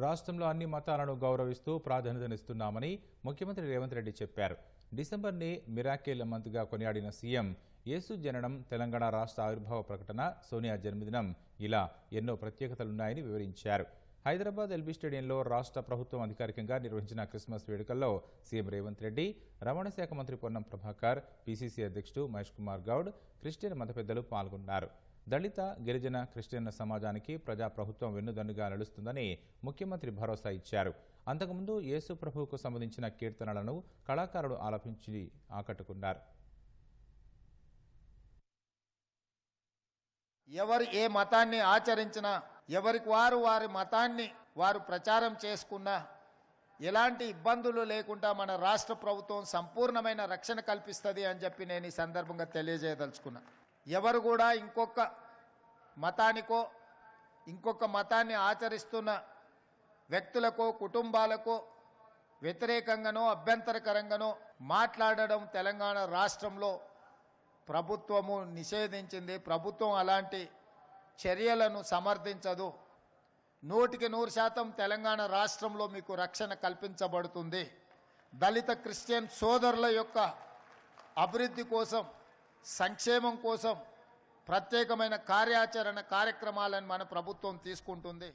రాష్ట్రంలో అన్ని మతాలను గౌరవిస్తూ ప్రాధాన్యతనిస్తున్నామని ముఖ్యమంత్రి రేవంత్ రెడ్డి చెప్పారు. డిసెంబర్ని మిరాకేల్ మంత్గా కొనియాడిన సీఎం యేసు జననం తెలంగాణ రాష్ట్ర ఆవిర్భావ ప్రకటన సోనియా జన్మదినం ఇలా ఎన్నో ప్రత్యేకతలున్నాయని వివరించారు. హైదరాబాద్ ఎల్బీ స్టేడియంలో రాష్ట్ర ప్రభుత్వం అధికారికంగా నిర్వహించిన క్రిస్మస్ వేడుకల్లో సీఎం రేవంత్ రెడ్డి రవాణా శాఖ మంత్రి పొన్నం ప్రభాకర్ పీసీసీ అధ్యక్షుడు మహేష్ కుమార్ గౌడ్ క్రిస్టియన్ మత పెద్దలు పాల్గొన్నారు. దళిత గిరిజన క్రిస్టియన్ సమాజానికి ప్రజాప్రభుత్వం వెన్నుదన్నుగా నడుస్తుందని ముఖ్యమంత్రి భరోసా ఇచ్చారు. అంతకుముందు యేసు ప్రభువుకు సంబంధించిన కీర్తనలను కళాకారులు ఆలపించి ఆకట్టుకున్నారు. ఎవరు ఏ మతాన్ని ఆచరించినా ఎవరికి వారు వారి మతాన్ని వారు ప్రచారం చేసుకున్నా ఎలాంటి ఇబ్బందులు లేకుండా మన రాష్ట్ర ప్రభుత్వం సంపూర్ణమైన రక్షణ కల్పిస్తుంది అని చెప్పి నేను ఈ సందర్భంగా తెలియజేయదలుచుకున్నాను ఎవరు కూడా ఇంకొక మతానికో ఇంకొక మతాన్ని ఆచరిస్తున్న వ్యక్తులకో కుటుంబాలకో వ్యతిరేకంగానో అభ్యంతరకరంగానో మాట్లాడడం తెలంగాణ రాష్ట్రంలో ప్రభుత్వము నిషేధించింది. ప్రభుత్వం అలాంటి చర్యలను సమర్థించదు. నూటికి నూరు శాతం తెలంగాణ రాష్ట్రంలో మీకు రక్షణ కల్పించబడుతుంది. దళిత క్రిస్టియన్ సోదరుల యొక్క అభివృద్ధి కోసం సంక్షేమం కోసం ప్రత్యేకమైన కార్యాచరణ కార్యక్రమాలను మన ప్రభుత్వం తీసుకుంటుంది.